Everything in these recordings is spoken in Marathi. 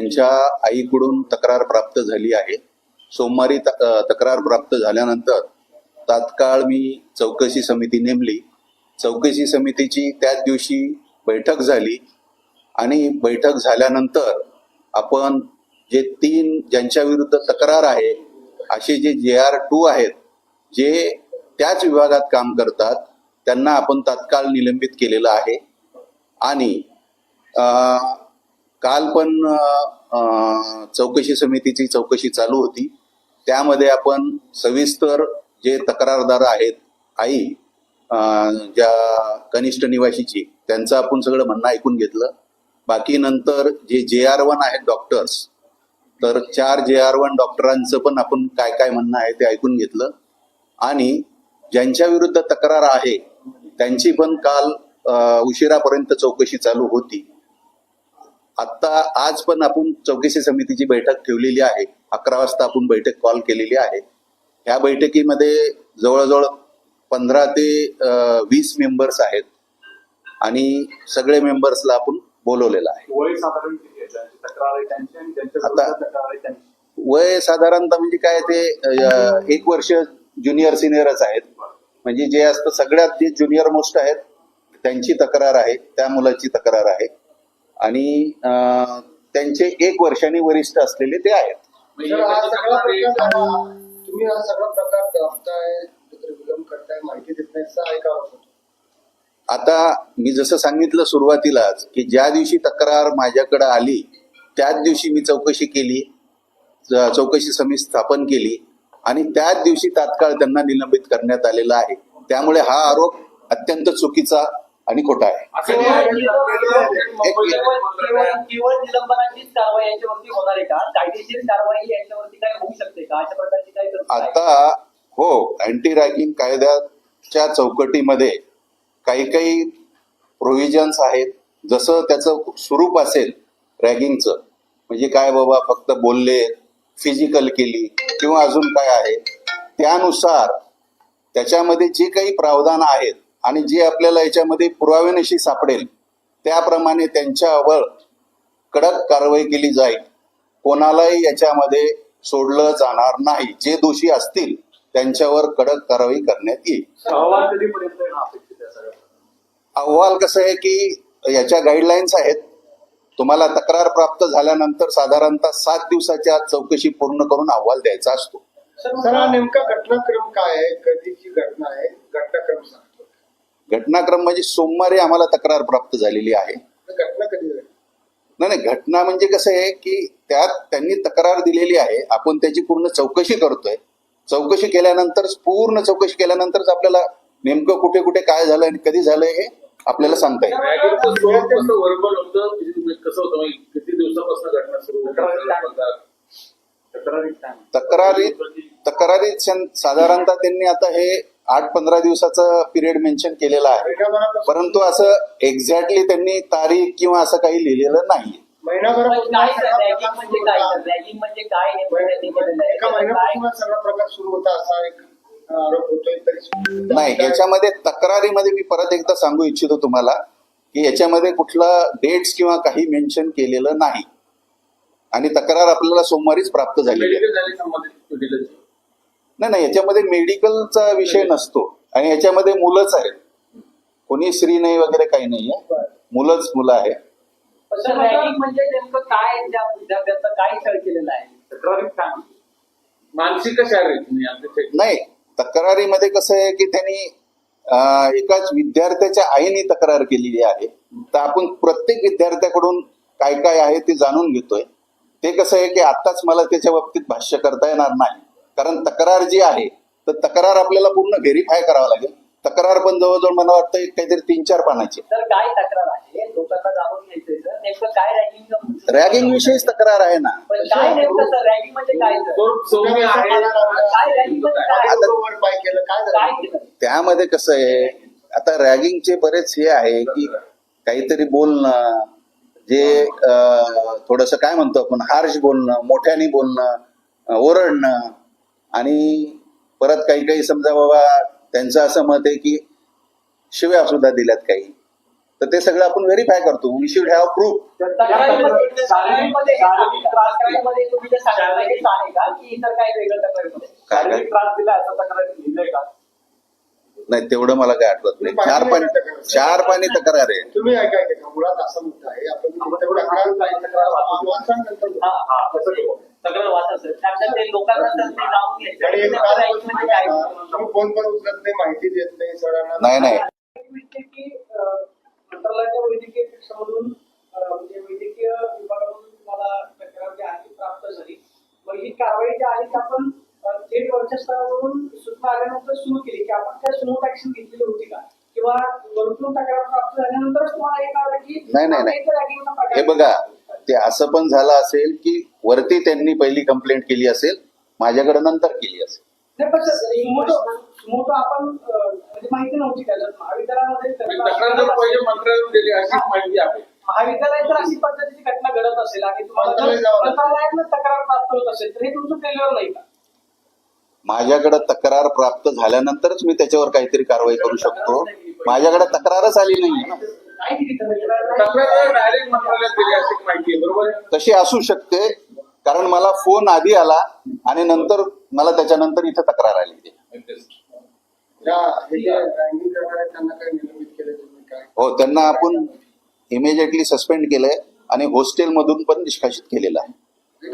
त्यांच्या आईकडून तक्रार प्राप्त झाली आहे. सोमवारी तक्रार प्राप्त झाल्यानंतर तात्काळ मी चौकशी समिती नेमली. चौकशी समितीची त्याच दिवशी बैठक झाली आणि बैठक झाल्यानंतर आपण जे तीन ज्यांच्या विरुद्ध तक्रार आहे असे जे जे आर टू आहेत जे त्याच विभागात काम करतात त्यांना आपण तात्काळ निलंबित केलेलं आहे. आणि काल पण चौकशी समितीची चौकशी चालू होती. त्यामध्ये आपण सविस्तर जे तक्रारदार आहेत आई ज्या कनिष्ठ निवासीची त्यांचं आपण सगळं म्हणणं ऐकून घेतलं. बाकी नंतर जे जे आर वन आहेत डॉक्टर्स तर चार जे आर वन डॉक्टरांचं पण आपण काय काय म्हणणं आहे ते ऐकून घेतलं. आणि ज्यांच्या विरुद्ध तक्रार आहे त्यांची पण काल उशिरापर्यंत चौकशी चालू होती. आता आज पण आपण चौकशी समितीची बैठक ठेवलेली आहे. अकरा वाजता आपण बैठक कॉल केलेली आहे. ह्या बैठकीमध्ये जवळजवळ पंधरा ते वीस मेंबर्स आहेत. आणि सगळे मेंबर्सला आपण बोलवलेलं आहे. आता- वय साधारणतः म्हणजे काय ते एक वर्ष ज्युनियर सिनियरच आहेत. म्हणजे जे असतं सगळ्यात जे ज्युनियर मोस्ट आहेत त्यांची तक्रार आहे त्या मुलाची तक्रार आहे. आणि त्यांचे एक वर्षांनी वरिष्ठ असलेले ते आहेत. सर, हा सगळा प्रकार तुम्ही हा सगळा प्रकार दाबताय कुठेतरी विलंब करताय माहिती देत नाही असा एक आरोप होतो आता मी जसं सांगितलं सुरुवातीलाच की ज्या दिवशी तक्रार माझ्याकडे आली त्याच दिवशी मी चौकशी केली चौकशी समिती स्थापन केली आणि त्याच दिवशी तात्काळ त्यांना निलंबित करण्यात आलेला आहे. त्यामुळे हा आरोप अत्यंत चुकीचा आणि खोटा आहे. असं केवळ नाही. केवळ केवळ निलंबनाचीच कारवाई यांच्यावरती होणार आहे का? कायदेशीर कारवाई यांच्यावरती काय होऊ शकते का? अशा प्रकारची काही तरतूद आहे? आता हो अँटी रॅगिंग कायद्याच्या चौकटीमध्ये काही काही प्रोव्हिजन्स आहेत. जसं त्याचं स्वरूप असेल रॅगिंगचं म्हणजे काय बाबा फक्त बोलले फिजिकल केली किंवा अजून काय आहे? त्यानुसार त्याच्यामध्ये जे काही प्रावधान आहेत आणि जे आपल्याला याच्यामध्ये पुराव्यानिशी सापडेल त्याप्रमाणे त्यांच्यावर कडक कारवाई केली जाईल. कोणालाही याच्यामध्ये सोडलं जाणार नाही. जे दोषी असतील त्यांच्यावर कडक कारवाई करण्यात येईल. अहवाल कसं आहे की याच्या गाईडलाईन्स आहेत. तुम्हाला तक्रार प्राप्त झाल्यानंतर साधारणतः सात दिवसाच्या आत चौकशी पूर्ण करून अहवाल द्यायचा असतो. नेमका घटनाक्रम काय आहे? कधीची घटना आहे? घटनाक्रम घटनाक्रम म्हणजे सोमवारी आम्हाला तक्रार प्राप्त झालेली आहे. घटना कधी झाली? नाही नाही घटना म्हणजे कसं आहे की त्यात त्यांनी तक्रार दिलेली आहे. आपण त्याची पूर्ण चौकशी करतोय. चौकशी केल्यानंतर पूर्ण चौकशी केल्यानंतरच आपल्याला नेमकं कुठे कुठे काय झालं आणि कधी झालंय हे आपल्याला सांगता येईल. होतं म्हणजे कसं होतं म्हणजे तक्रारीत शन- साधारणतः त्यांनी आता हे आठ पंधरा दिवसाचा पिरियड मेन्शन केलेला आहे. परंतु असं एक्झॅक्टली त्यांनी तारीख किंवा असं काही लिहिलेलं नाही नाही याच्यामध्ये तक्रारीमध्ये मी परत एकदा सांगू इच्छितो तुम्हाला की याच्यामध्ये कुठला डेट्स किंवा काही मेन्शन केलेलं नाही. आणि तक्रार आपल्याला सोमवारीच प्राप्त झालेली आहे मेडिकल झाली संबंधित डिलिव्हरी नाही नाही याच्यामध्ये मेडिकलचा विषय नसतो. आणि याच्यामध्ये मुलंच आहेत. कोणी स्त्री नाही वगैरे काही नाही आहे. मुलंच मुलं आहे म्हणजे नेमकं काय त्या विद्यार्थ्यांचा? काय छळ केलेला आहे? काय? नाही. मानसिक का शारीरिक म्हणजे नाही तक्रारीमध्ये कसं आहे की त्यांनी एकाच विद्यार्थ्याच्या आईने तक्रार केलेली आहे. तर आपण प्रत्येक विद्यार्थ्याकडून काय काय आहे ते जाणून घेतोय. ते कसं आहे की आत्ताच मला त्याच्या बाबतीत भाष्य करता येणार नाही. कारण तक्रार जी आहे तर तक्रार आपल्याला पूर्ण व्हेरीफाय करावं लागेल. तक्रार पण जवळजवळ मला वाटतं काहीतरी तीन चार पानाची. तर काय तक्रार आहे? लोकांना जाणून नेमकं काय रॅगिंग रॅगिंग विषयीच तक्रार आहे ना. पण काय नेमकं सर? रॅगिंग म्हणजे काय रॅगिंग म्हणजे काय? त्यामध्ये कसं आहे आता रॅगिंगचे बरेच हे आहे की काहीतरी बोलणं जे थोडस काय म्हणतो आपण हार्श बोलणं मोठ्याने बोलणं ओरडणं आणि परत काही काही समजा बाबा त्यांचं असं मत आहे की शिव्या सुद्धा दिल्यात काही. तर ते सगळं आपण व्हेरीफाय करतो. वी शुड हॅव प्रूफ काय नाही तेवढं मला काय आठवत नाही. चार पाणी चार पाणी तक्रार आहे. तुम्ही ऐकाय मुळात असा मुद्दा आहे. आपण. हा हा ऐकून म्हणजे काय? तुम्ही फोन पण उचलत नाही माहिती देत नाही नाही मंत्रालयाच्या वैद्यकीय म्हणजे वैद्यकीय विभागामधून तुम्हाला तक्रार जी आहे ती प्राप्त झाली. मग ही कारवाई जी आहे ती आपण थेट वरच्या स्तरावरून सूचना आल्यानंतर सुरू केली की आपण त्या सुमोट ऍक्शन घेतलेली होती का? किंवा वरतून तक्रार प्राप्त झाल्यानंतरच तुम्हाला हे कळलं की नाही, नाही, नाही. हे बघा ते असं पण झालं असेल की वरती त्यांनी पहिली कंप्लेंट केली असेल माझ्याकडे नंतर केली असेल. म्हणजे माहिती नव्हती महाविद्यालयामध्ये तक्रार जर पहिले मंत्रालयातून दिली अशी माहिती आहे. महाविद्यालयात जर अशी पद्धतीची घटना घडत असेल आणि तुम्हाला तक्रार प्राप्त होत असेल तर हे तुमचं फेल्युअर नाही का? माझ्याकडे तक्रार प्राप्त झाल्यानंतरच मी त्याच्यावर काहीतरी कारवाई करू शकतो. माझ्याकडे तक्रारच आली नाही ना. तशी असू शकते कारण मला फोन आधी आला आणि नंतर मला त्याच्यानंतर इथं तक्रार आली. हो त्यांना आपण इमिजिएटली सस्पेंड केलंय आणि हॉस्टेल मधून पण निष्कासित केलेलं आहे.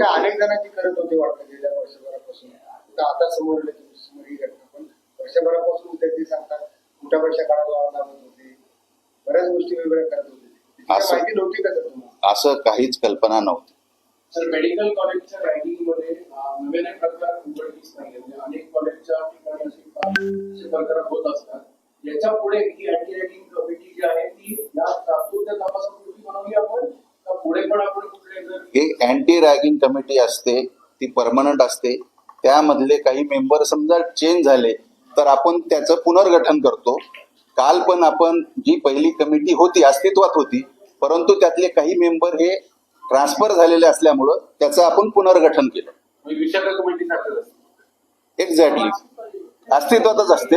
अनेक जणांची करत होते वाटतं गेल्या वर्षभरापासून. तर आता समोर आलं की समोर ही घटना. पण वर्षभरापासून ते सांगतात मोठ्या वर्षा काढायला लावत होते? बऱ्याच गोष्टी वेगवेगळ्या करत होते. माहिती नव्हती का तुम्हाला असं काहीच कल्पना नव्हती. सर मेडिकल कॉलेजच्या रँकिंगमध्ये अं, नव्याने प्रकार उघडकीस नाही म्हणजे अनेक कॉलेजच्या ठिकाणी प्रकार होत असतात. याच्यापुढे ही अँटी रँकिंग कमिटी जी आहे ती या तात्पुरत्या तपासापूर्वी बनवली आपण? पुढे पण आपण कुठले ही अँटी रॅगिंग कमिटी असते ती परमनंट असते त्यामधले काही मेंबर समजा चेंज झाले तर आपण त्याचं पुनर्गठन करतो. काल पण आपण जी पहिली कमिटी होती अस्तित्वात होती परंतु त्यातले काही मेंबर हे ट्रान्सफर झालेले असल्यामुळं त्याचं आपण पुनर्गठन केलं. म्हणजे. एक्झॅक्टली अस्तित्वातच असते.